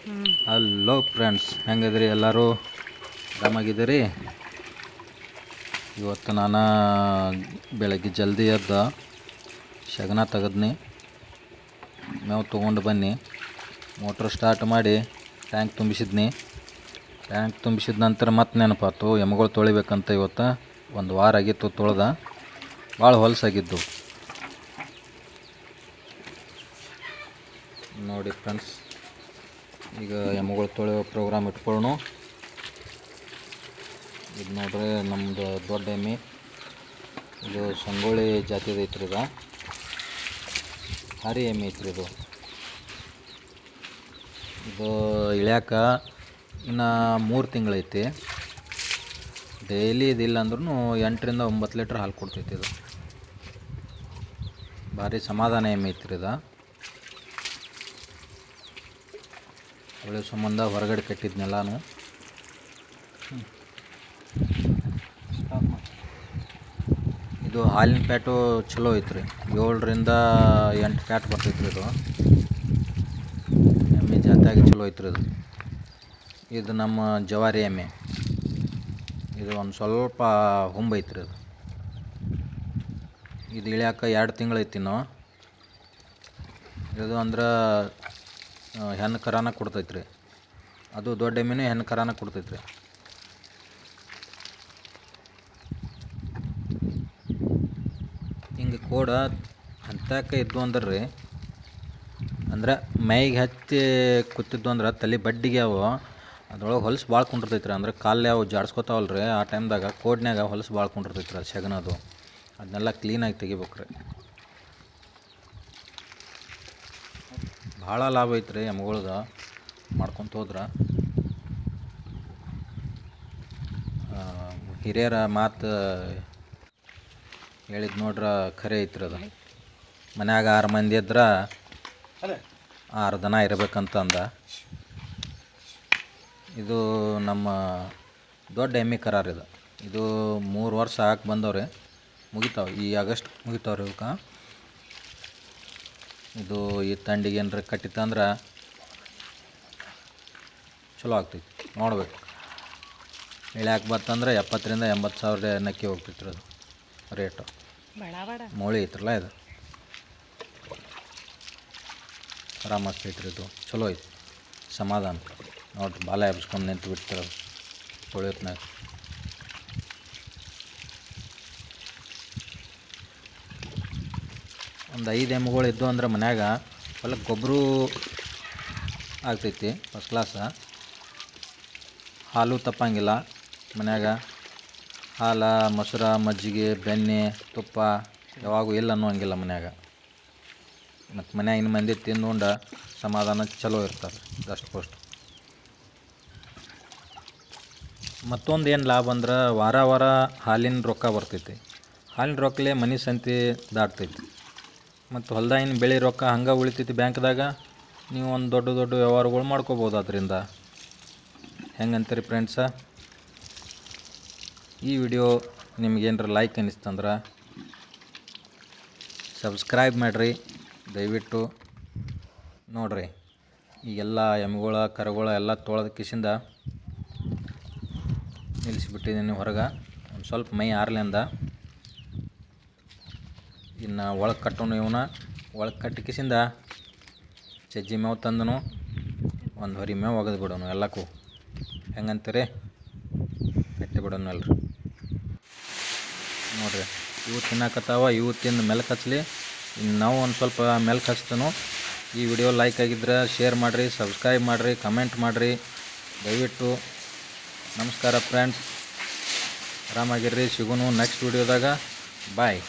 Hello friends ಹೆಂಗದ್ರಿ ಎಲ್ಲರೂ? ಆರಾಮಾಗಿದ್ದೀರಿ? ಇವತ್ತು ನಾನು ಬೆಳಗ್ಗೆ ಜಲ್ದಿ ಎದ್ದ, ಶಗನ ತೆಗೆದ್ನಿ. ಮೇವು ತೊಗೊಂಡು ಬನ್ನಿ. ಮೋಟ್ರ್ ಸ್ಟಾರ್ಟ್ ಮಾಡಿ ಟ್ಯಾಂಕ್ ತುಂಬಿಸಿದ್ನಿ. ಟ್ಯಾಂಕ್ ತುಂಬಿಸಿದ ನಂತರ ಮತ್ತೆ ನೆನಪಾತು ಎಮ್ಮೆಗಳು ತೊಳಿಬೇಕಂತ ಇವತ್ತು ಒಂದು ವಾರ ಆಗಿತ್ತು ತೊಳ್ದ. ಭಾಳ ಹೊಲಸಾಗಿದ್ದು. ನೋಡಿ ಫ್ರೆಂಡ್ಸ್ ಈಗ ಎಮ್ಮೆಗಳು ತೊಳೆಯೋ ಪ್ರೋಗ್ರಾಮ್ ಇಟ್ಕೊಳ್ಳೋಣ ಇದು ನೋಡ್ರಿ ನಮ್ಮದು ದೊಡ್ಡ ಎಮ್ಮೆ. ಇದು ಸಂಗೊಳ್ಳಿ ಜಾತಿದು ಐತ್ರಿ ಇದು. ಹಾರಿ ಎಮ್ಮೆ ಐತ್ರಿ ಇದು. ಇದು ಇಳ್ಯಾಕ ಇನ್ನು ಮೂರು ತಿಂಗಳೈತಿ ಡೈಲಿ ಇದಿಲ್ಲ ಅಂದ್ರೂ ಎಂಟರಿಂದ ಒಂಬತ್ತು ಲೀಟ್ರ್ ಹಾಲು ಕೊಡ್ತೈತಿ ಇದು. ಭಾರಿ ಸಮಾಧಾನ ಎಮ್ಮೆ ಐತ್ರಿ ಇದು. ಒಳ್ಳೆ ಸಂಬಂಧ ಹೊರಗಡೆ ಕಟ್ಟಿದ್ನೆಲ್ಲಾನು ಇದು ಹಾಲಿನ ಪ್ಯಾಟು ಚಲೋ ಐತ್ರಿ. ಏಳರಿಂದ ಎಂಟು ಪ್ಯಾಟ್ ರೀ ಇದು. ಎಮ್ಮೆ ಜಾತಿಯಾಗಿ ಚಲೋ ಐತ್ರಿ ಇದು. ಇದು ನಮ್ಮ ಜವಾರಿ ಎಮ್ಮೆ. ಇದು ಒಂದು ಸ್ವಲ್ಪ ಹುಂಬ ಐತ್ರಿ ಇದು. ಇದು ಇಳಿಯಾಕ ಎರಡು ತಿಂಗಳೈತಿ ನಾವು ಇದು ಅಂದ್ರೆ ಹೆಣ್ಣು ಕರಾನ ಕೊಡ್ತೈತ್ರಿ. ಅದು ದೊಡ್ಡ ಮೀನು, ಹೆಣ್ಣು ಕರಾನ ಕೊಡ್ತೈತ್ರಿ. ಹಿಂಗೆ ಕೋಡ ಹಂತಕ್ಕೆ ಇದ್ದು ಅಂದ್ರೆ ರೀ ಅಂದ್ರೆ ಮೈಗೆ ಹತ್ತಿ ಕೂತಿದ್ದು ಅಂದ್ರೆ ತಲೆ ಬಡ್ಡಿಗೆ ಅವು, ಅದ್ರೊಳಗೆ ಹೊಲಸು ಭಾಳ ಕುಂಡಿರ್ತೈತ್ರಿ ಅಂದ್ರೆ ಕಾಲು ಅವು ಜಾಡ್ಸ್ಕೊತಾವಲ್ಲ ರೀ ಆ ಟೈಮ್ದಾಗ ಕೋಡ್ನ್ಯಾಗ ಹೊಲಸು ಭಾಳ ಕುಂಡಿರ್ತೈತ್ರಿ ಅದು ಸೆಗಣದು ಅದನ್ನೆಲ್ಲ ಕ್ಲೀನಾಗಿ ತೆಗಿಬೇಕು ರೀ ಭಾಳ ಲಾಭ ಐತ್ರಿ ಎಮ್ಗಳ್ದು ಮಾಡ್ಕೊಂತ ಹೋದ್ರೆ. ಹಿರಿಯರ ಮಾತು ಹೇಳಿದ್ ನೋಡ್ರ ಖರೆ ಐತ್ರಿ ಅದು. ಮನ್ಯಾಗ ಆರು ಮಂದಿ ಇದ್ರೆ ಆರು ದನ ಇರಬೇಕಂತಂದ. ಇದು ನಮ್ಮ ದೊಡ್ಡ ಎಮ್ಮೆ ಕರಾರ್ ಇದು. ಇದು ಮೂರು ವರ್ಷ ಹಾಕಿ ಬಂದವ್ರಿ. ಮುಗಿತಾವೆ, ಈ ಆಗಸ್ಟ್ ಮುಗಿತಾವ್ರಿ ಇವಕ್ಕೆ ಇದು ಈ ತಂಡಿಗೆ ಏನಾರ ಕಟ್ಟಿತ್ತಂದ್ರೆ ಚಲೋ ಆಗ್ತೈತಿ. ನೋಡ್ಬೇಕು. ಇಳ್ಯಾಕೆ ಬರ್ತಂದ್ರೆ ಎಪ್ಪತ್ತರಿಂದ ಎಂಬತ್ತು ಸಾವಿರ ನಕ್ಕಿ ಹೋಗ್ತೈತ್ರಿ ಅದು ರೇಟು. ಮೌಳಿ ಐತ್ರಲ್ಲ ಇದು. ಆರಾಮ ಐತ್ರಿ ಇದು. ಚಲೋ ಐತಿ. ಸಮಾಧಾನ. ನೋಡ್ರಿ ಬಾಲ ಎಬ್ಸ್ಕೊಂಡು ನಿಂತು ಬಿಡ್ತಿರ ತೊಳಿಯೋತ್ನಾಗ ಒಂದು ಐದು ಎಮ್ಮೆಗಳು ಇದ್ದು ಅಂದ್ರೆ ಮನ್ಯಾಗ ಹೊಲಕ್ಕೆ ಗೊಬ್ಬರ ಆಗ್ತೈತಿ ಫಸ್ಟ್ ಕ್ಲಾಸ ಹಾಲು ತಪ್ಪಂಗಿಲ್ಲ, ಮನ್ಯಾಗ ಹಾಲು, ಮೊಸರು, ಮಜ್ಜಿಗೆ, ಬೆಣ್ಣೆ, ತುಪ್ಪ ಯಾವಾಗೂ ಇಲ್ಲ ಅನ್ನೋಂಗಿಲ್ಲ ಮನ್ಯಾಗ. ಮತ್ತು ಮನ್ಯಾಗಿನ ಮಂದಿ ತಿಂದುಂಡು ಸಮಾಧಾನ ಚಲೋ ಇರ್ತಾರೆ ದಷ್ಟು ಪೋಸ್ಟ್ ಮತ್ತೊಂದು ಏನು ಲಾಭ ಅಂದ್ರೆ ವಾರ ವಾರ ಹಾಲಿನ ರೊಕ್ಕ ಬರ್ತೈತಿ. ಹಾಲಿನ ರೊಕ್ಕಲೇ ಮನೆ ಸಂತಿ ದಾಟ್ತೈತಿ. ಮತ್ತು ಹೊಲ್ದಾಗಿನ ಬೆಳೆ ರೊಕ್ಕ ಹಂಗೆ ಉಳಿತೈತಿ ಬ್ಯಾಂಕ್ದಾಗ, ನೀವು ಒಂದು ದೊಡ್ಡ ದೊಡ್ಡ ವ್ಯವಹಾರಗಳು ಮಾಡ್ಕೋಬೋದು ಅದರಿಂದ ಹೆಂಗಂತೀರಿ ಫ್ರೆಂಡ್ಸ ಈ ವಿಡಿಯೋ ನಿಮ್ಗೇನರ ಲೈಕ್ ಅನಿಸ್ತಂದ್ರೆ ಸಬ್ಸ್ಕ್ರೈಬ್ ಮಾಡಿರಿ, ದಯವಿಟ್ಟು ನೋಡಿರಿ. ಈಗೆಲ್ಲ ಎಮ್ಮೆಗಳ ಕರುಗಳ ಎಲ್ಲ ತೊಳೆದ ಕಿಸಿಂದ ನಿಲ್ಲಿಸಿಬಿಟ್ಟಿದ್ದೀನಿ ಹೊರಗೆ. ಒಂದು ಸ್ವಲ್ಪ ಮೈ ಆರ್ಲಿಂದ ಇನ್ನು ಒಳಗೆ ಕಟ್ಟೋನು ಇವನ. ಒಳಗೆ ಕಟ್ಟಿಕಿಸಿಂದ ಚಜ್ಜಿ ಮೇವು ತಂದನು. ಒಂದು ಹೊರಿ ಮೇವು ಒಗೆದು ಬಿಡೋನು ಎಲ್ಲಕ್ಕೂ. ಹೆಂಗಂತೀರಿ? ಕಟ್ಟಿ ಬಿಡೋನು ಅಲ್ರಿ ನೋಡ್ರಿ, ಇವು ತಿನ್ನಕತ್ತಾವ, ಇವು ತಿಂದು ಮೆಲ್ಕ್ ಹಚ್ಚಲಿ ಇನ್ನು ನಾವು ಒಂದು ಸ್ವಲ್ಪ ಮೆಲ್ಕ್ ಹಚ್ತನು. ಈ ವಿಡಿಯೋ ಲೈಕ್ ಆಗಿದ್ರೆ ಶೇರ್ ಮಾಡಿರಿ, ಸಬ್ಸ್ಕ್ರೈಬ್ ಮಾಡಿರಿ, ಕಮೆಂಟ್ ಮಾಡಿರಿ. ದಯವಿಟ್ಟು. ನಮಸ್ಕಾರ ಫ್ರೆಂಡ್ಸ್. ಆರಾಮಾಗಿರ್ರಿ, ಸಿಗೋನು ನೆಕ್ಸ್ಟ್ ವಿಡಿಯೋದಾಗ. ಬಾಯ್.